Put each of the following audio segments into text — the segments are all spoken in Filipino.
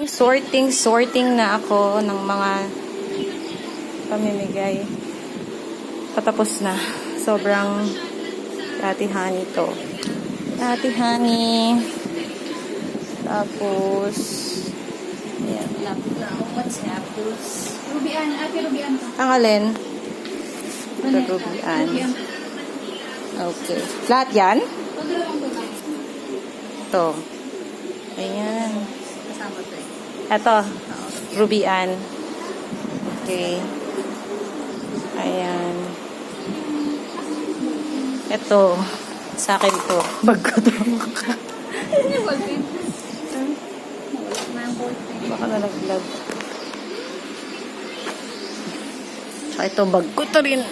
Sorting, sorting na ako ng mga pamimigay. Patapos na. Sobrang Honey to. Honey. Tapos, ayan. What's apples? Rubian, ate Rubian. Ang alin? Ito, Rubian. Okay. Lahat yan? Ito. Ayan. To Ito. Rubian. Okay. Ayan. Ito. Sa akin to. Bag ko to. Baka nalaglag. Tsaka ito, bag ko to rin.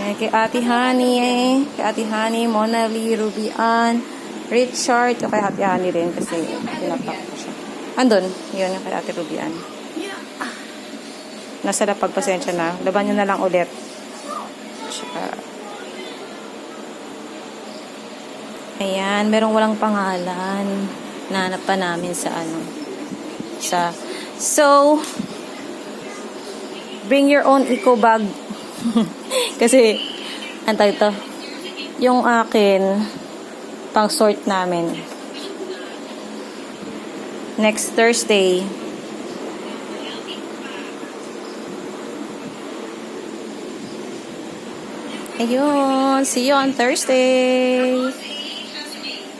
Ayan, kay Ate Honey, eh. Kay Ate Honey, Mona Lee, Ruby Ann, Richard, o kay Ate Honey rin kasi pinapak ko siya. Andun, yun yung kay Ate Ruby Ann. Nasa na pagpasensya na. Laban nyo na lang ulit. Tsaka, Ayan, merong walang pangalan. Nahanap pa namin sa ano. Sa, so, bring your own eco bag. Kasi, antay to. Yung akin, pang sort namin. Next Thursday. Ayun, see you on Thursday.